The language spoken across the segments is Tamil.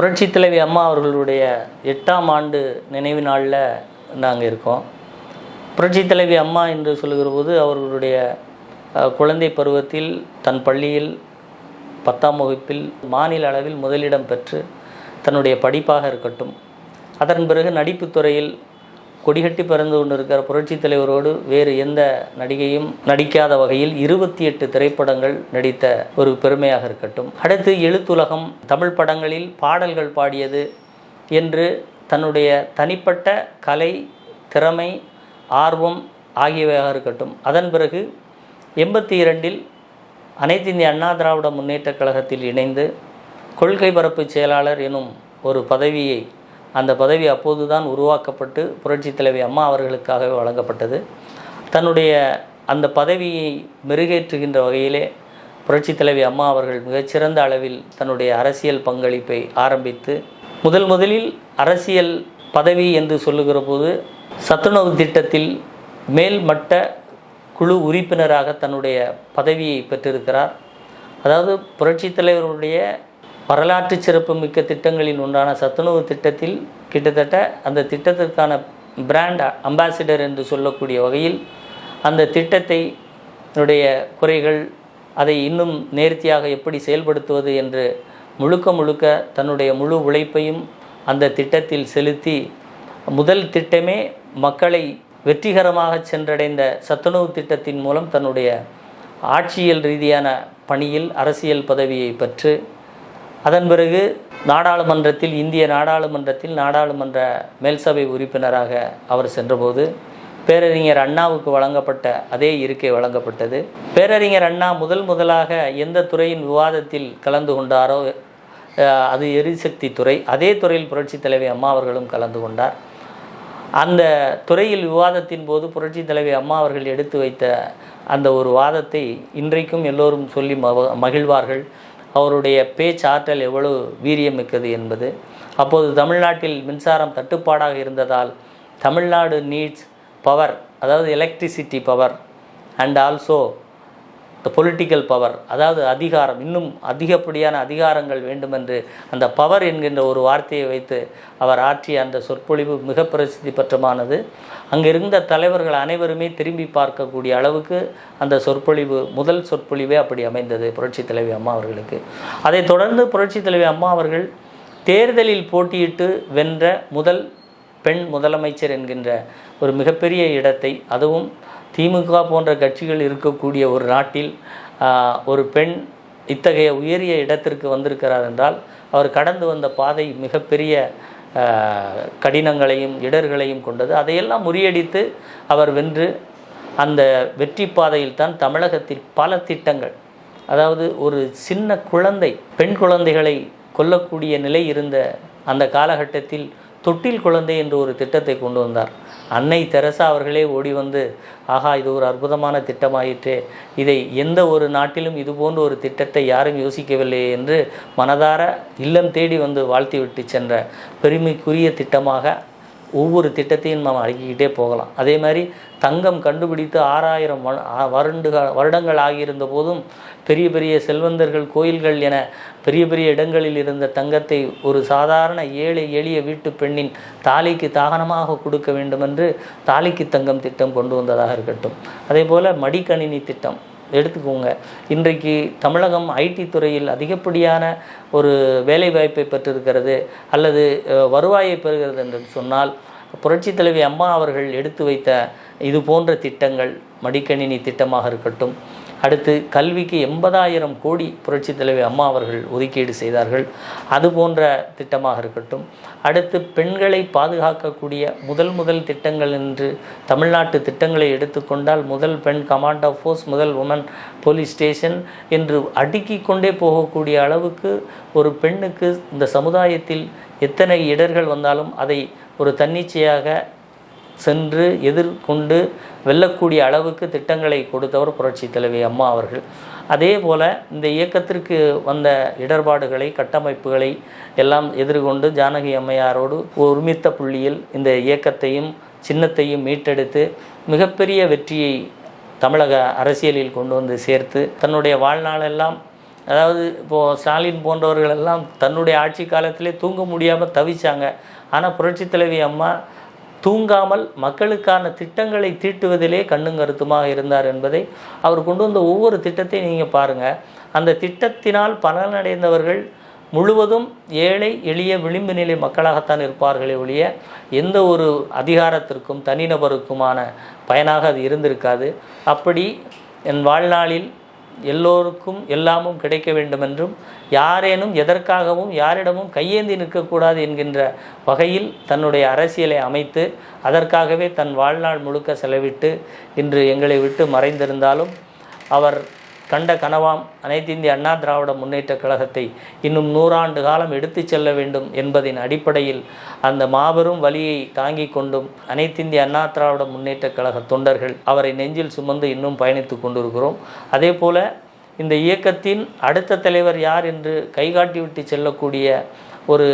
புரட்சி தலைவி அம்மா அவர்களுடைய எட்டாம் ஆண்டு நினைவு நாளில் நாங்கள் இருக்கோம். புரட்சி தலைவி அம்மா என்று சொல்லுகிற போது அவர்களுடைய குழந்தை பருவத்தில் தன் பள்ளியில் பத்தாம் வகுப்பில் மாநில அளவில் முதலிடம் பெற்று தன்னுடைய படிப்பாக இருக்கட்டும். அதன் பிறகு நடிப்புத் துறையில் கொடிகட்டி பறந்து கொண்டிருக்கிற புரட்சித் தலைவரோடு வேறு எந்த நடிகையும் நடிக்காத வகையில் இருபத்தி எட்டு திரைப்படங்கள் நடித்த ஒரு பெருமையாக இருக்கட்டும். அடுத்து எழுத்துலகம் தமிழ் படங்களில் பாடல்கள் பாடியது என்று தன்னுடைய தனிப்பட்ட கலை திறமை ஆர்வம் ஆகியவையாக இருக்கட்டும். அதன் பிறகு எண்பத்தி இரண்டில் அனைத்து இந்திய அண்ணா திராவிட முன்னேற்றக் கழகத்தில் இணைந்து கொள்கை பரப்பு செயலாளர் எனும் ஒரு பதவியை அந்த பதவி அப்போதுதான் உருவாக்கப்பட்டு புரட்சித் தலைவி அம்மா அவர்களுக்காகவே வழங்கப்பட்டது. தன்னுடைய அந்த பதவியை மெருகேற்றுகின்ற வகையிலே புரட்சித் தலைவி அம்மா அவர்கள் மிகச்சிறந்த அளவில் தன்னுடைய அரசியல் பங்களிப்பை ஆரம்பித்து முதல் முதலில் அரசியல் பதவி என்று சொல்லுகிற போது சத்துணவு திட்டத்தில் மேல்மட்ட குழு உறுப்பினராக தன்னுடைய பதவியை பெற்றிருக்கிறார். அதாவது புரட்சித் தலைவருடைய வரலாற்று சிறப்புமிக்க திட்டங்களில் ஒன்றான சத்துணவு திட்டத்தில் கிட்டத்தட்ட அந்த திட்டத்திற்கான பிராண்ட் அம்பாசிடர் என்று சொல்லக்கூடிய வகையில் அந்த திட்டத்தை னுடைய குறைகள் அதை இன்னும் நேர்த்தியாக எப்படி செயல்படுத்துவது என்று முழுக்க முழுக்க தன்னுடைய முழு உழைப்பையும் அந்த திட்டத்தில் செலுத்தி முதல் திட்டமே மக்களை வெற்றிகரமாக சென்றடைந்த சத்துணவு திட்டத்தின் மூலம் தன்னுடைய ஆட்சியல் ரீதியான பணியில் அரசியல் பதவியை பெற்று அதன் பிறகு நாடாளுமன்றத்தில் இந்திய நாடாளுமன்றத்தில் நாடாளுமன்ற மேல்சபை உறுப்பினராக அவர் சென்றபோது பேரறிஞர் அண்ணாவுக்கு வழங்கப்பட்ட அதே இருக்கை வழங்கப்பட்டது. பேரறிஞர் அண்ணா முதல் முதலாக எந்த துறையின் விவாதத்தில் கலந்து கொண்டாரோ அது எரிசக்தி துறை. அதே துறையில் புரட்சி தலைவி அம்மா அவர்களும் கலந்து கொண்டார். அந்த துறையில் விவாதத்தின் போது புரட்சி தலைவி அம்மா அவர்கள் எடுத்து வைத்த அந்த ஒரு வாதத்தை இன்றைக்கும் எல்லோரும் சொல்லி மகிழ்வார்கள். அவருடைய பேச்சாற்றல் எவ்வளவு வீரியமிக்கது என்பது. அப்போது தமிழ்நாட்டில் மின்சாரம் தட்டுப்பாடாக இருந்ததால் தமிழ்நாடு நீட்ஸ் பவர் அதாவது electricity power and also the political power அதாவது அதிகாரம் இன்னும் அதிகப்படியான அதிகாரங்கள் வேண்டுமென்று அந்த பவர் என்கின்ற ஒரு வார்த்தையை வைத்து அவர் ஆற்றிய அந்த சொற்பொழிவு மிக பிரசித்தி பெற்றமானது. அங்கிருந்த தலைவர்கள் அனைவருமே திரும்பி பார்க்கக்கூடிய அளவுக்கு அந்த சொற்பொழிவு முதல் சொற்பொழிவே அப்படி அமைந்தது புரட்சித் தலைவி அம்மா அவர்களுக்கு. அதைத் தொடர்ந்து புரட்சித் தலைவி அம்மா அவர்கள் தேர்தலில் போட்டியிட்டு வென்ற முதல் பெண் முதலமைச்சர் என்கின்ற ஒரு மிகப்பெரிய இடத்தை அதுவும் திமுக போன்ற கட்சிகள் இருக்கக்கூடிய ஒரு நாட்டில் ஒரு பெண் இத்தகைய உயரிய இடத்திற்கு வந்திருக்கிறார் என்றால் அவர் கடந்து வந்த பாதை மிகப்பெரிய கடினங்களையும் இடர்களையும் கொண்டது. அதையெல்லாம் முறியடித்து அவர் வென்று அந்த வெற்றி பாதையில் தான் தமிழகத்தில் பல திட்டங்கள் அதாவது ஒரு சின்ன குழந்தை பெண் குழந்தைகளை கொல்லக்கூடிய நிலை இருந்த அந்த காலகட்டத்தில் தொட்டில் குழந்தை என்று ஒரு திட்டத்தை கொண்டு வந்தார். அன்னை தெரசா அவர்களே ஓடி வந்து ஆஹா இது ஒரு அற்புதமான திட்டமாயிற்றே. இதை எந்த ஒரு நாட்டிலும் இது போன்ற ஒரு திட்டத்தை யாரும் யோசிக்கவில்லை என்று மனதார இல்லம் தேடி வந்து வாழ்த்திவிட்டு சென்ற பெருமைக்குரிய திட்டமாக ஒவ்வொரு திட்டத்தையும் நாம் அடுக்கிக்கிட்டே போகலாம். அதே மாதிரி தங்கம் கண்டுபிடித்து ஆறாயிரம் வருண்டு வருடங்கள் ஆகியிருந்த போதும் பெரிய பெரிய செல்வந்தர்கள் கோயில்கள் என பெரிய பெரிய இடங்களில் இருந்த தங்கத்தை ஒரு சாதாரண ஏழை எளிய வீட்டு பெண்ணின் தாலிக்கு தாகனமாக கொடுக்க வேண்டுமென்று தாலிக்கு தங்கம் திட்டம் கொண்டு வந்ததாக இருக்கட்டும். அதே போல் மடிக்கணினி திட்டம். எடுத்துக்கோங்க. இன்றைக்கு தமிழகம் ஐடி துறையில் அதிகப்படியான ஒரு வேலைவாய்ப்பை பெற்றிருக்கிறது அல்லது வருவாயை பெறுகிறது என்று சொன்னால் புரட்சித் தலைவி அம்மா அவர்கள் எடுத்து வைத்த இது போன்ற திட்டங்கள் மடிக்கணினி திட்டமாக இருக்கட்டும் அடுத்து கல்விக்கு எண்பதாயிரம் கோடி புரட்சித் தலைவி அம்மா அவர்கள் ஒதுக்கீடு செய்தார்கள். அது போன்ற திட்டமாக இருக்கட்டும். அடுத்து பெண்களை பாதுகாக்கக்கூடிய முதல் முதல் திட்டங்கள் என்று தமிழ்நாட்டு திட்டங்களை எடுத்துக்கொண்டால் முதல் பெண் கமாண்ட் ஆஃப் ஃபோர்ஸ் முதல் உமன் போலீஸ் ஸ்டேஷன் என்று அடுக்கி கொண்டே போகக்கூடிய அளவுக்கு ஒரு பெண்ணுக்கு இந்த சமுதாயத்தில் எத்தனை இடர்கள் வந்தாலும் அதை ஒரு தன்னிச்சையாக சென்று எதிர்கொண்டு வெல்லக்கூடிய அளவுக்கு திட்டங்களை கொடுத்தவர் புரட்சி தலைவி அம்மா அவர்கள். அதே போல் இந்த இயக்கத்திற்கு வந்த இடர்பாடுகளை கட்டமைப்புகளை எல்லாம் எதிர்கொண்டு ஜானகி அம்மையாரோடு ஒருமித்த புள்ளியில் இந்த இயக்கத்தையும் சின்னத்தையும் மீட்டெடுத்து மிகப்பெரிய வெற்றியை தமிழக அரசியலில் கொண்டு வந்து சேர்த்து தன்னுடைய வாழ்நாளெல்லாம் அதாவது இப்போது ஸ்டாலின் போன்றவர்கள் எல்லாம் தன்னுடைய ஆட்சி காலத்திலே தூங்க முடியாமல் தவிச்சாங்க. ஆனால் புரட்சித் தலைவி அம்மா தூங்காமல் மக்களுக்கான திட்டங்களை தீட்டுவதிலே கண்ணும் கருத்துமாக இருந்தார் என்பதை அவர் கொண்டு வந்த ஒவ்வொரு திட்டத்தையும் நீங்கள் பாருங்கள் அந்த திட்டத்தினால் பலனடைந்தவர்கள் முழுவதும் ஏழை எளிய விளிம்பு நிலை மக்களாகத்தான் இருப்பார்களே ஒழிய எந்த ஒரு அதிகாரத்திற்கும் தனிநபருக்குமான பயனாக அது இருந்திருக்காது. அப்படி என் வாழ்நாளில் எல்லோருக்கும் எல்லாமும் கிடைக்க வேண்டும் என்றும் யாரேனும் எதற்காகவும் யாரிடமும் கையேந்தி நிற்கக்கூடாது என்கின்ற வகையில் தன்னுடைய அரசியலை அமைத்து அதற்காகவே தன் வாழ்நாள் முழுக்க செலவிட்டு இன்று எங்களை விட்டு மறைந்திருந்தாலும் அவர் கண்ட கனவாம். அனைத்து இந்திய அண்ணா திராவிட முன்னேற்ற கழகத்தை இன்னும் நூறாண்டு காலம் எடுத்துச் செல்ல வேண்டும் என்பதின் அடிப்படையில் அந்த மாபெரும் வலியை தாங்கி கொண்டும் அனைத்து இந்திய அண்ணா திராவிட முன்னேற்ற கழக தொண்டர்கள் அவரை நெஞ்சில் சுமந்து இன்னும் பயணித்து கொண்டிருக்கிறோம். அதே போல இந்த இயக்கத்தின் அடுத்த தலைவர் யார் என்று கைகாட்டிவிட்டு செல்லக்கூடிய ஒரு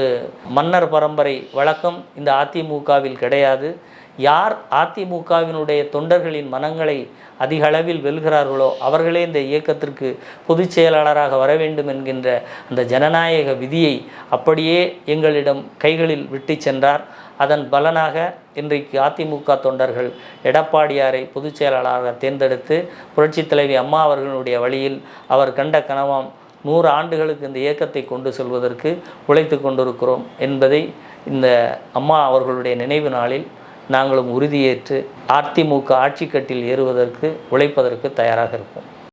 மன்னர் பரம்பரை வழக்கம் இந்த அதிமுகவில் கிடையாது. யார் அதிமுகவினுடைய தொண்டர்களின் மனங்களை அதிக அளவில் வெல்கிறார்களோ அவர்களே இந்த இயக்கத்திற்கு பொதுச் செயலாளராக வர வேண்டும் என்கின்ற அந்த ஜனநாயக விதியை அப்படியே எங்களிடம் கைகளில் விட்டு சென்றார். அதன் பலனாக இன்றைக்கு அதிமுக தொண்டர்கள் எடப்பாடியாரை பொதுச் செயலாளராக தேர்ந்தெடுத்து புரட்சித் தலைவி அம்மா அவர்களுடைய வழியில் அவர் கண்ட கனவாம் நூறு ஆண்டுகளுக்கு இந்த இயக்கத்தை கொண்டு செல்வதற்கு உழைத்து கொண்டிருக்கிறோம் என்பதை இந்த அம்மா அவர்களுடைய நினைவு நாளில் நாங்களும் உறுதியேற்று அதிமுக ஆட்சிக்கட்டில் ஏறுவதற்கு உழைப்பதற்கு தயாராக இருப்போம்.